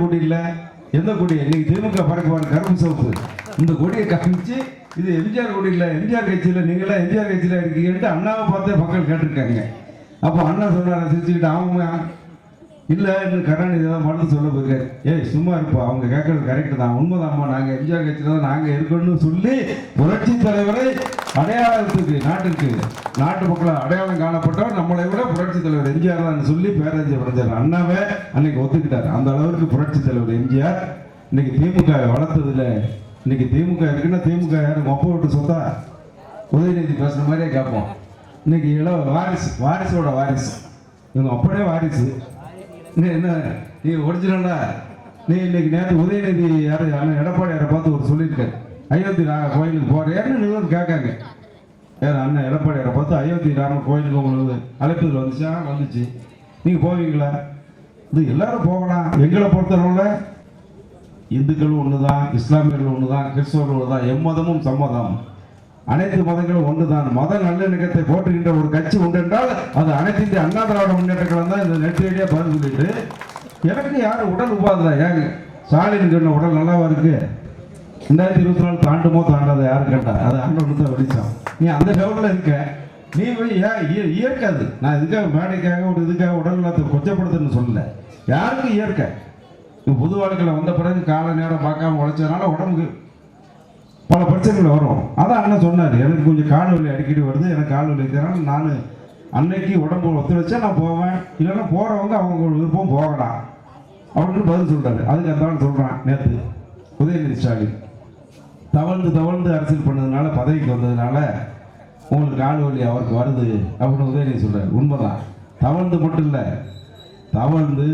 கொடி இல்லை எந்த கொடி இன்னைக்கு திமுக பறக்குவார் கரும்பு சோப்பு. இந்த கொடியை காமிச்சு இது எம்ஜிஆர் கொடி இல்லை எம்ஜிஆர் கட்சியில் நீங்களாம் எம்ஜிஆர் கட்சியில் இருக்கீங்கன்ட்டு அண்ணாவை பார்த்தே மக்கள் கேட்டிருக்காங்க. அப்போ அண்ணா சொன்னார் சிரிச்சுக்கிட்டு அவங்க இல்லை இன்னும் கருணாநிதி தான் மருந்து சொல்ல போயிருக்காரு. ஏய் சும்மா இருப்பா. அவங்க கேட்கறது கரெக்ட் தான். உண்மைதாம்மா நாங்கள் எம்ஜிஆர் கட்சியில் தான் நாங்கள் இருக்கணும்னு சொல்லி புரட்சி தலைவரை அடையாளத்துக்கு நாட்டுக்கு நாட்டு மக்கள் அடையாளம் காணப்பட்டவர் நம்மளை விட புரட்சி தலைவர் எம்ஜிஆர் தான் சொல்லி பேரறிஞர் படைச்சார் அண்ணாவே அன்னைக்கு ஒத்துக்கிட்டார். அந்த அளவுக்கு புரட்சி தலைவர் எம்ஜிஆர். இன்னைக்கு திமுக வளர்த்ததில்ல. இன்னைக்கு திமுக இருக்குன்னா திமுக யாரும் மொப்ப விட்டு சொத்தா? உதயநிதி பேசுகிற மாதிரியே கேட்போம். இன்னைக்கு இள வாரிசு வாரிசோட வாரிசு. இவங்க அப்படியே வாரிசு. நீ என்ன நீ ஒரிஜினலா நீ இன்னைக்கு நேற்று உதயநிதி யாரு அண்ணன் எடப்பாடியாரை பார்த்து ஒரு சொல்லியிருக்கேன் அயோத்தி ராக கோயிலுக்கு போறேன்னு நீங்களும் கேட்காங்க ஏன்னா அண்ணன் எடப்பாடியாரை பார்த்து அயோத்தி ராம கோயிலுக்கு உங்களுக்கு அழைப்புதல் வந்துச்சா? வந்துச்சு. நீங்கள் போவீங்களா? இது எல்லாரும் போகலாம். எங்களை பொறுத்தளவில் இந்துக்களும் ஒன்று தான் இஸ்லாமியர்கள் ஒன்று தான் கிறிஸ்தவர்கள் ஒன்று தான் எம்மதமும் சம்மதம். அனைத்து மதங்களும் ஒன்றுதான். மத நல்லிணக்கத்தை போற்றுகின்ற ஒரு கட்சி உண்டு என்றால் அது அனைத்து இந்திய அண்ணா திராவிட முன்னேற்ற கழகம் தான் இந்த நெற்றியடியாக பதில் சொல்லிட்டு. எனக்கு யார் உடல் உபாதை ஏங்க ஸ்டாலின் சொன்ன உடல் நல்லாவா இருக்கு? ரெண்டாயிரத்தி இருபத்தி நாலு தாண்டுமோ தாண்டாத யாரும் கேட்டா? அது ஆண்டவன் தான் வெளிச்சம் நீ அந்த லெவலில் இருக்க. நீ போய் ஏன் இய- இயற்கை அது. நான் இதுக்காக மேடைக்காக ஒரு இதுக்காக உடல் நலத்தை கொச்சப்படுத்துன்னு சொல்லல. யாருக்கும் இயற்கை? இப்போ புது வாழ்க்கையில் வந்த பிறகு கால நேரம் பார்க்காம உழைச்சதுனால உடம்புக்கு பல பிரச்சனைகள் வரும். அதான் அண்ணன் சொன்னார். எனக்கு கொஞ்சம் கால் வலி அடிக்கடி வருது. எனக்கு கால் வலி இருக்கிறனால நான் அன்னைக்கு உடம்பு ஒத்துழைச்சா நான் போவேன். இல்லைன்னா போகிறவங்க அவங்க விருப்பம் போகலாம் அப்படின்னு பதில் சொல்கிறாரு அதுக்கு அந்த சொல்கிறான் நேற்று உதயநிதி ஸ்டாலின். தவழ்ந்து தவழ்ந்து அரசியல் பண்ணதுனால பதவிக்கு வந்ததுனால உங்களுக்கு கால் வலி அவருக்கு வருது அப்படின்னு உதயநிதி சொல்கிறார் உண்மைதான். தவழ்ந்து மட்டும் இல்லை தவழ்ந்து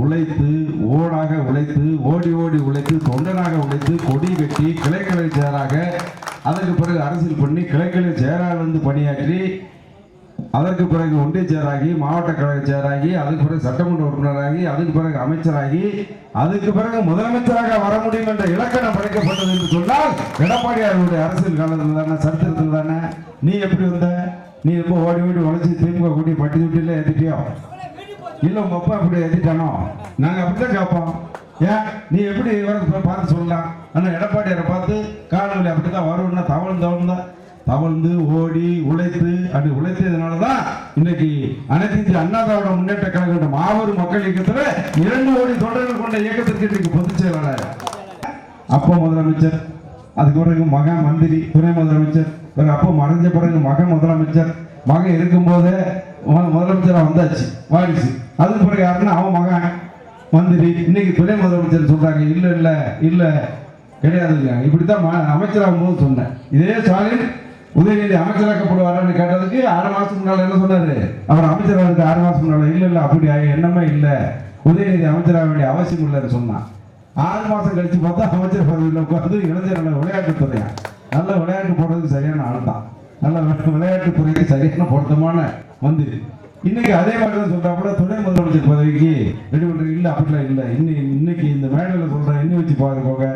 உழைத்து ஓடாக உழைத்து ஓடி ஓடி உழைத்து தொண்டனாக உழைத்து கொடி வெட்டி கிளைக்கலை சேராக அதற்கு பிறகு அரசியல் பண்ணி கிளைக்கலை சேராக வந்து பணியாற்றி அதற்கு பிறகு ஒன்றிய செயலாகி மாவட்ட கழக செயலாகி அதுக்கு பிறகு சட்டமன்ற உறுப்பினராகி அதுக்கு பிறகு அமைச்சராகி அதுக்கு பிறகு முதலமைச்சராக வர முடியும் என்ற இலக்கணம் படைக்கப்பட்டது என்று சொன்னால் எடப்பாடியாருடைய அரசியல் காலத்தில் தானே சரித்திரத்தில் தானே நீ எப்படி வந்த? நீ ரொம்ப ஓடி ஓடி உழைச்சி திமுக கூட்டி பட்டி தொட்டில ஏற்றிட்டியோ இல்லை உங்கள் அப்பா இப்படி எழுதிட்டானோ? நாங்கள் அப்படி தான் கேட்போம். ஏன்? நீ எப்படி இவரை பார்த்து சொல்லலாம்? ஆனால் எடப்பாடியாரை பார்த்து காலநிலை அப்படி தான் வரும்னா தவழ்ந்து தவழ்ந்தா தவழ்ந்து ஓடி உழைத்து அப்படி உழைத்ததுனால தான் இன்னைக்கு அனைத்து இந்திய அண்ணா திராவிட முன்னேற்ற கழகம் மாபெரும் மக்கள் இயக்கத்தில் இரண்டு கோடி தொண்டர்கள் கொண்ட இயக்கத்திற்கு இன்னைக்கு பொதுச் செயலாளர். அப்போ முதலமைச்சர் அதுக்கு பிறகு மகன் மந்திரி துணை முதலமைச்சர் பிறகு அப்போ மறைஞ்ச பிறகு மகன் முதலமைச்சர் மகன் இருக்கும்போது முதலமைச்சராக வந்தாச்சு வாரிசு. அதுக்கு பிறகு யாருன்னா அவன் மகன் மந்திரி இன்னைக்கு துணை முதலமைச்சர் சொல்றாங்க இல்லை இல்லை இல்லை கிடையாதுங்க இப்படித்தான் தான் அமைச்சராகும் போது சொன்னேன். இதே ஸ்டாலின் உதயநிதி அமைச்சராக்கப்படுவாரான்னு கேட்டதுக்கு ஆறு மாசத்துக்கு முன்னால் என்ன சொன்னாரு? அவர் அமைச்சராக ஆறு மாசத்துக்கு முன்னால் இல்லை இல்லை அப்படி எண்ணமே இல்லை உதயநிதி அமைச்சராக வேண்டிய அவசியம் இல்லைன்னு சொன்னான். ஆறு மாசம் கழிச்சு பார்த்தா அமைச்சர் பதவியில் உட்காந்து இளைஞர்களை விளையாட்டு துறையா? நல்ல விளையாட்டு போடுறதுக்கு சரியான ஆள் தான். நல்ல வி- விளையாட்டு துறைக்கு சரியான பொருத்தமான மந்திரி இன்னைக்கு அதே மாதிரி தான் சொல்றா. கூட துணை முதலமைச்சர் பதவிக்கு ரெடி இல்லை அப்படிலாம் இல்லை. இன்னைக்கு இன்னைக்கு இந்த மேடையில் சொல்றேன் எண்ணி வச்சு பார்த்துக்கோங்க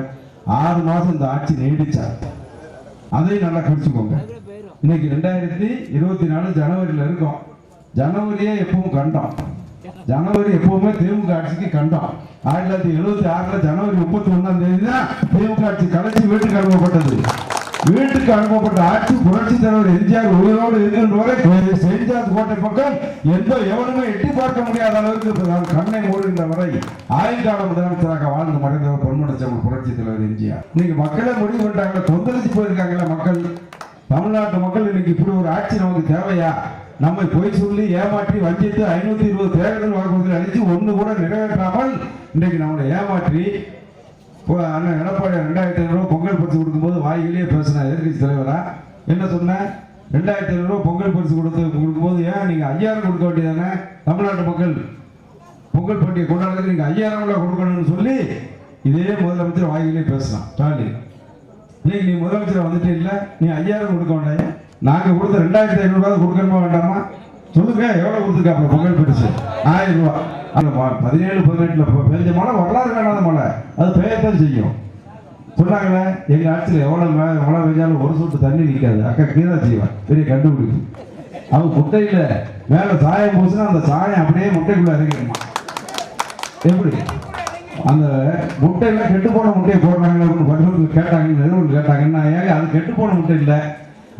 ஆறு மாசம் இந்த ஆட்சி நீடிச்சா. அதையும் நல்லா குறிச்சுக்கோங்க இன்னைக்கு ரெண்டாயிரத்தி இருபத்தி நாலு ஜனவரியில் இருக்கோம். ஜனவரியே எப்பவும் கண்டோம். ஜனவரி எப்பவுமே திமுக ஆட்சிக்கு கண்டோம். ஆயிரத்தி தொள்ளாயிரத்தி எழுபத்தி ஆறுல ஜனவரி முப்பத்தி ஒன்னாம் தேதி தான் திமுக ஆட்சி கலைச்சி வீட்டுக்கு அனுப்பப்பட்டது. வீட்டுக்கு அனுப்பப்பட்ட ஆட்சி புரட்சி தலைவர் எம்ஜிஆர் உயிரோடு இருக்கின்ற வரை செஞ்சாத் கோட்டை பக்கம் எந்த எவனுமே எட்டி பார்க்க முடியாத அளவுக்கு நான் கண்ணை மூடுகின்ற வரை ஆயுள்கால முதலமைச்சராக வாழ்ந்து மறைந்தவர் பொன்முடச்சவர் புரட்சி தலைவர் எம்ஜிஆர். இன்னைக்கு மக்களே முடிவு பண்ணிட்டாங்க தொந்தரிச்சு போயிருக்காங்கல்ல மக்கள். தமிழ்நாட்டு மக்கள் இன்னைக்கு இப்படி ஒரு ஆட்சி நமக்கு தேவையா? நம்மை பொய் சொல்லி ஏமாற்றி வஞ்சித்து ஐநூத்தி இருபது தேர்தல் வாக்குறுதிகள் அளித்து ஒன்று கூட நிறைவேற்றாமல் இன்றைக்கு நம்மளை ஏமாற்றி அண்ணன் எடப்பாடி ரெண்டாயிரத்தி ஐநூறுரூவா பொங்கல் பரிசு கொடுக்கும்போது வாயிலேயே பேசினேன் எதிர்கட்சி தலைவரா? என்ன சொன்னேன் ரெண்டாயிரத்தி ஐநூறுரூவா பொங்கல் பரிசு கொடுத்து கொடுக்கும்போது ஏன் நீங்கள் ஐயாயிரம் கொடுக்க வேண்டியதானே? தமிழ்நாட்டு மக்கள் பொங்கல் பண்டிகை கொண்டாடுறதுக்கு நீங்கள் ஐயாயிரம் கூட கொடுக்கணும்னு சொல்லி இதே முதலமைச்சர் வாயிலே பேசினான் ஸ்டாலின் இன்னைக்கு நீ முதலமைச்சர் வந்துட்டே இல்லை? நீ ஐயாயிரம் கொடுக்க வேண்டாம் நாங்கள் கொடுத்த ரெண்டாயிரத்தி ஐநூறுரூவா கொடுக்கணுமா வேண்டாமா? சொல்லுங்க எவ்வளோ கொடுத்துருக்காப்ல பொங்கல் பரிசு. ஆயிரம் ரூபா. அந்த பதினேழு பதினெட்டுல பெஞ்ச மழை வரலாறு காணாத மழை அது பெய்யத்தான் செய்யும். சொன்னாங்களே எங்க ஆட்சியில் எவ்வளவு மழை பெஞ்சாலும் ஒரு சொட்டு தண்ணி நிற்காது அக்கா கீழே செய்வான் பெரிய கண்டுபிடிப்பு. அவங்க முட்டையில மேல சாயம் போச்சுன்னா அந்த சாயம் அப்படியே முட்டைக்குள்ள இறங்கிடுமா? எப்படி? அந்த முட்டையெல்லாம் கெட்டு போன முட்டையை போடுறாங்கன்னு வடிவத்தில் கேட்டாங்க நிறுவனம் கேட்டாங்கன்னா ஏங்க அது கெட்டு போன முட்டை இல்லை.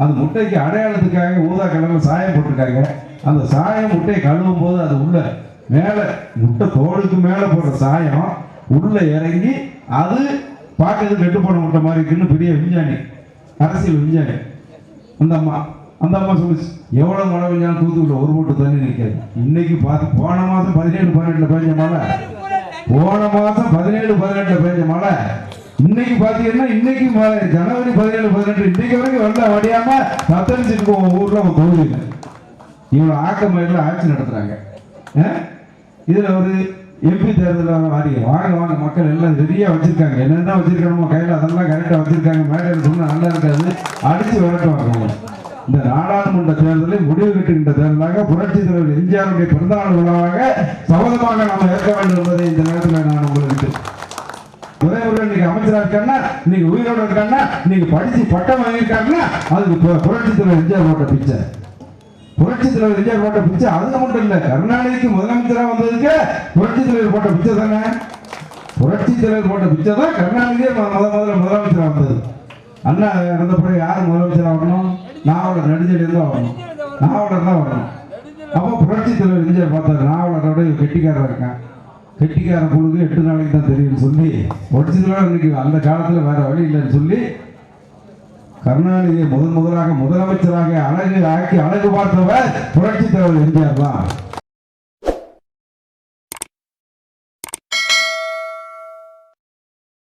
அந்த முட்டைக்கு அடையாளத்துக்காக ஊதா கலரில் சாயம் போட்டிருக்காங்க. அந்த சாயம் முட்டையை கழுவும் போது அது உள்ள மேலே முட்டை தோலுக்கு மேலே போடுற சாயம் உள்ள இறங்கி அது பார்க்கறது கெட்டு போன முட்டை மாதிரி இருக்குன்னு பெரிய விஞ்ஞானி அரசியல் விஞ்ஞானி. அந்த அம்மா அந்த அம்மா சொல்லுச்சு எவ்வளோ மழை பெஞ்சாலும் தூத்துக்குள்ள ஒரு மூட்டை தண்ணி நிற்காது இன்னைக்கு பார்த்து போன மாதம் பதினேழு பதினெட்டில் பெஞ்ச மழை. போன மாதம் பதினேழு பதினெட்டில் பெஞ்ச மழை. இன்னைக்கு பார்த்தீங்கன்னா இன்னைக்கு மழை. ஜனவரி பதினேழு பதினெட்டு இன்னைக்கு வரைக்கும் வெள்ளம் வடியாம தத்தளிச்சுட்டு போவோம் ஊரில் ஒரு தொகுதியில். இவ்வளவு ஆக்கமயில ஆட்சி நடத்துறாங்க. இதுல ஒரு எம்பி தேர்தலில் வாரி வாங்க வாங்க மக்கள் எல்லாம் நிறைய வச்சிருக்காங்க. என்னென்ன வச்சிருக்கணுமோ கையில் அதெல்லாம் கரெக்டாக வச்சிருக்காங்க. மேடையில் சொன்னால் நல்லா இருக்காது. அடிச்சு விரட்டுவாங்க இந்த நாடாளுமன்ற தேர்தலில் முடிவு கட்டுகின்ற தேர்தலாக புரட்சி தலைவர் எம்ஜிஆருடைய பிறந்தநாள் விழாவாக சபதமாக நாம் ஏற்க வேண்டும் என்பதை இந்த நேரத்தில் நான் உங்களுக்கு துறைமுருகன் இன்னைக்கு அமைச்சராக இருக்காருன்னா நீங்க உயிரோட இருக்காருன்னா நீங்க படிச்சு பட்டம் வாங்கியிருக்காங்கன்னா அதுக்கு புரட்சி தலைவர் எம்ஜிஆர் போட்ட பிச்சை புரட்சி தலைவர் எம்ஜிஆர் போட்ட பிச்சை அது மட்டும் இல்லை கருணாநிதிக்கு முதலமைச்சராக வந்ததுக்கு புரட்சி தலைவர் போட்ட பிச்சை தானே? புரட்சி தலைவர் போட்ட பிச்சை தான் கருணாநிதியே முதல் முதல்ல முதலமைச்சராக வந்தது. அண்ணா இறந்த பிறகு யார் முதலமைச்சராக வரணும்? நாவலர் நெடுஞ்செடியில் தான் வரணும். நாவலர் தான் வரணும். அப்போ புரட்சி தலைவர் எம்ஜிஆர் பார்த்தாரு நாவலரோட கெட்டிக்காரராக கெட்டிக்காரன் இருக்கான். கெட்டிக்கார பொழுது எட்டு நாளைக்கு தான் தெரியும்னு சொல்லி புரட்சி தலைவர் இன்னைக்கு அந்த காலத்தில் வேற வழி இல்லைன்னு சொல்லி கருணாநிதியை முதன் முதலாக முதலமைச்சராக அழகு ஆக்கி அழகு பார்த்தவர் புரட்சி தலைவர் எம்ஜிஆர் தான்.